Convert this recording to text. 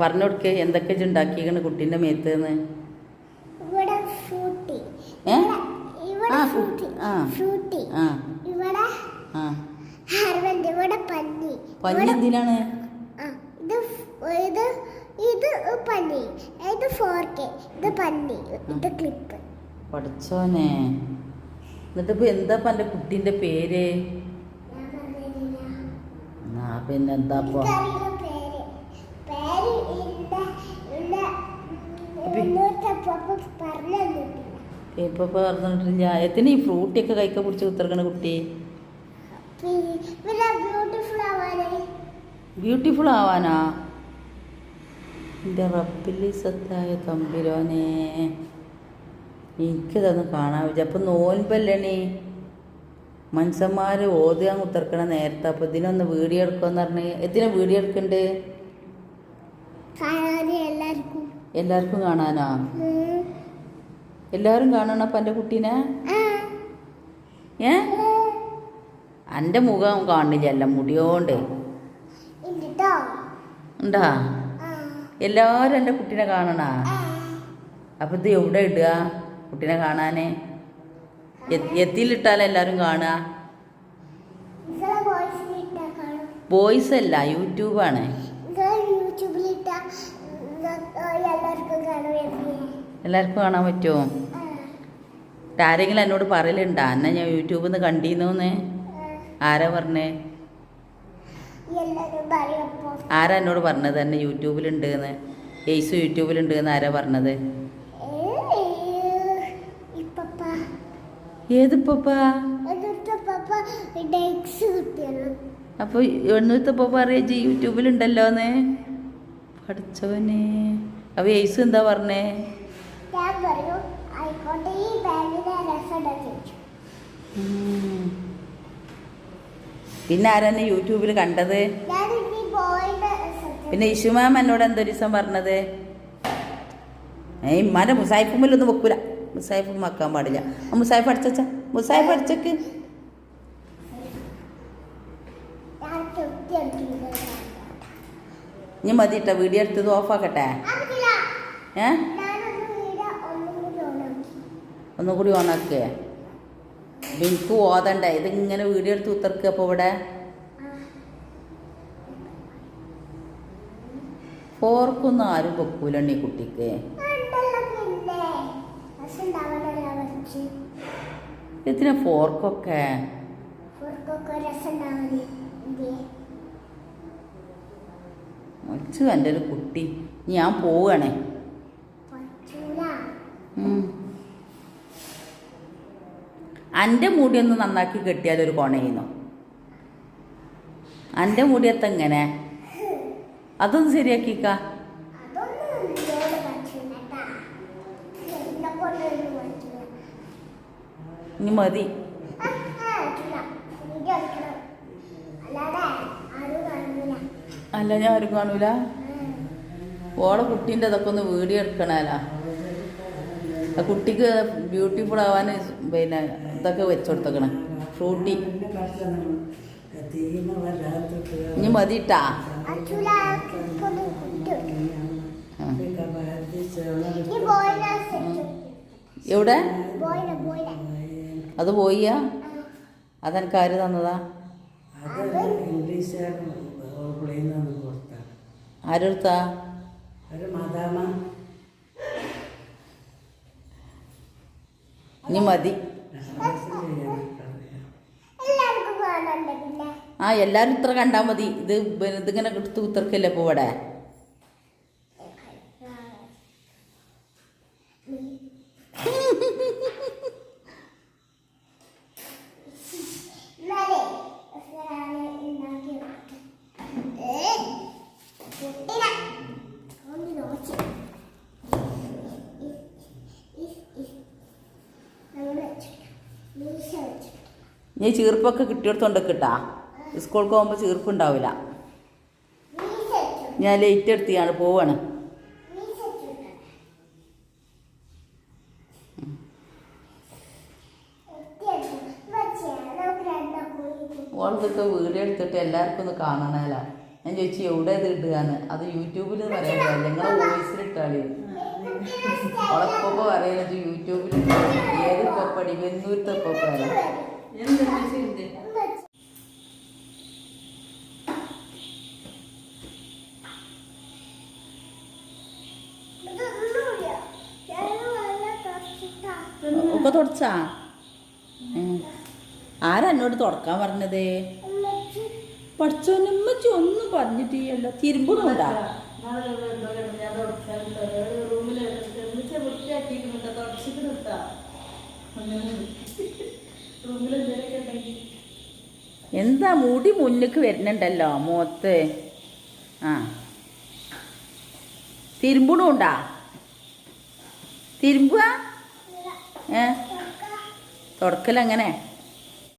പറഞ്ഞു കൊടുക്കേ എന്തൊക്കെ ഉണ്ടാക്കിയേക്കണ് കുട്ടീന്റെ മേത്ത് ഇവിടെ പഞ്ഞി എന്തിനാണ്? ഇത് ഇത് പന്നി. ഇത് ഫോർക്ക്. ഇത് പന്നി. ഇത് ക്ലിപ്പ്. പഠിച്ചോനെ. എന്നിട്ട് ഇപ്പൊ എന്താ പന്റെ കുട്ടീന്റെ പേര്? ആ പിന്നെ എന്താ ഇപ്പൊ എനിക്കറിയില്ല പേര് പേര് ഇല്ല ഇല്ല അപ്പൊ- മുന്നൂറ്റപ്പ പറഞ്ഞു തന്നിട്ടില്ല ഇപ്പൊ പറഞ്ഞിട്ടില്ല. എത്തിന് ഈ ഫ്രൂട്ടിയൊക്കെ കൈക്ക പിടിച്ച് കുത്തിറക്കണ കുട്ടി. ബ്യൂട്ടിഫുൾ ആവാനേ? എന്റെ റബ്ബിലി സത്തായ തമ്പിരോനെ. എനിക്കിതൊന്നും കാണാൻ പറ്റില്ല. അപ്പം നോൻപല്ലണി. മനുഷ്യന്മാർ ഓതുകാൻ കുത്തിറക്കണ നേരത്തെ. അപ്പം ഇതിനൊന്ന് വീഡിയോ എടുക്കുമെന്ന് പറഞ്ഞ്. എത്തിനാ വീഡിയോ എടുക്കണ്ട്? എല്ലാവർക്കും എല്ലാവർക്കും കാണാനാ? എല്ലാവരും കാണണം അപ്പം എന്റെ കുട്ടീനെ? ഏ? എന്റെ മുഖം കാണില്ല മുടിയോണ്ട്. ഉണ്ടാ? എല്ലാവരും എന്റെ കുട്ടീനെ കാണണ. അപ്പം ഇത് എവിടെ ഇടുക കുട്ടീനെ കാണാനേ? എ- എത്തിയിലിട്ടാൽ എല്ലാവരും കാണുക? വോയിസ് അല്ല യൂട്യൂബാണ്. നിങ്ങ- എല്ലാവർക്കും കാണാൻ പറ്റുമോ? ആരെങ്കിലും എന്നോട് പറയലുണ്ടാ? എന്നാ ഞാൻ യൂട്യൂബിൽ നിന്ന് കണ്ടിരുന്നോന്ന്. ആരാ പറഞ്ഞേ? ആരാ എന്നോട് പറഞ്ഞത്? എന്നെ യൂട്യൂബിലുണ്ട് എന്ന് ഏയ്സ് യൂട്യൂബിലുണ്ട് എന്ന് ആരാ പറഞ്ഞത്? ഏത് അപ്പൊ എണ്ണൂറ്റപ്പ പറയാ യൂട്യൂബിലുണ്ടല്ലോ എന്ന് പഠിച്ചവനെ. അവ ഏസ് എന്താ പറഞ്ഞേ? ഞാൻ പറഞ്ഞു ആയിക്കോട്ടെ ഈ ബാഗിന് രസം പിന്നെ ആരാന്നെ യൂട്യൂബിൽ കണ്ടത്? പിന്നെ ഇഷുമാം എന്നോട് എന്തോ ദിവസം പറഞ്ഞത്? ഏയ് ഇമ്മാന്റെ മുസായിഫുമ്മിലൊന്നും വെക്കൂല. മുസായിഫും വെക്കാൻ പാടില്ല. മുസായിഫ് അടിച്ചാ മുസായിഫ് അടിച്ചക്ക്. ഇനി മതി ഇട്ട വീഡിയോ എടുത്തത് ഓഫാക്കട്ടെ ഏ? ഒന്നുകൂടി ഒന്നും കൂടി ഒന്നും കൂടി ഓണാക്കേ. എനിക്ക് ഓതണ്ടേ ഇതിങ്ങനെ വീഡിയോ എടുത്ത് ഉത്തർക്ക് അപ്പോൾ ഇവിടെ. ഫോർക്കൊന്നും ആരും വെക്കൂലണ്ണി കുട്ടിക്ക്. ഇതിനെ ഫോർക്കൊക്കെ? ഒളിച്ചു എന്റെ ഒരു കുട്ടി ഞാൻ പോവുകയാണേ. എന്റെ മുടി ഒന്ന് നന്നാക്കി കെട്ടിയാൽ ഒരു കൊണയുന്നു? എന്റെ മുടിയത്ത് എങ്ങനെ അതൊന്ന് ശരിയാക്കിക്ക. ഇനി മതി. അല്ലാതെ. അല്ല ഞാൻ ആരും കാണൂല. ഓളെ കുട്ടീന്റെ അതൊക്കെ ഒന്ന് വീഡിയോ എടുക്കണല്ല ആ കുട്ടിക്ക് ബ്യൂട്ടിഫുൾ ആവാൻ പിന്നെ ഇതൊക്കെ വെച്ചുകൊടുത്തേക്കണേ ഫ്രൂട്ടി ഇനി മതിട്ടാ. എവിടെ. അത് പോയിയാ അതെനിക്ക് ആര് തന്നതാ ആരെടുത്താ ഇനി മതി. ആ എല്ലാരും ഇത്ര കണ്ടാൽ മതി. ഇത് ഇതിങ്ങനെ എടുത്ത് കുത്തിർക്കല്ലേ ഇപ്പോൾ ഇവിടെ? നോക്കി. നീ ചീർപ്പൊക്കെ കിട്ടിയെടുത്തോണ്ട് കിട്ടാ സ്കൂൾക്ക് പോകുമ്പോൾ ചീർപ്പുണ്ടാവില്ല. ഞാൻ ലേറ്റ് എടുത്തിയാണ് പോവാണ് മീശ വീട് വീഡിയോ എടുത്തിട്ട് എല്ലാവർക്കും ഒന്ന് കാണണമല്ലോ ഞാൻ ചോദിച്ചു എവിടെ ഇത് ഇടുകയെന്ന് അത് യൂട്യൂബിൽ പറയാൻ പാടില്ല നിങ്ങളെ വോയിസിൽ ഇട്ടാളി. ഉളപ്പൊപ്പ പറയുന്നത് യൂട്യൂബിൽ ഏത് പപ്പടി വെന്നൂരത്തെ തുടച്ചിട്ടാ. ഒക്കെ തുടച്ചാ. ആരാ എന്നോട് തുടക്കാൻ പറഞ്ഞത്? പഠിച്ചോന്നമ്മച്ചി ഒന്നും പറഞ്ഞിട്ടില്ലല്ലോ. തിരുമ്പുന്നുണ്ടാ എന്താ മുടി മുന്നിക്ക് വരുന്നുണ്ടല്ലോ മുഖത്ത്? ആ. തിരുമ്പണുണ്ടാ? തിരുമ്പുക. ഏ? തുടക്കലെങ്ങനെ?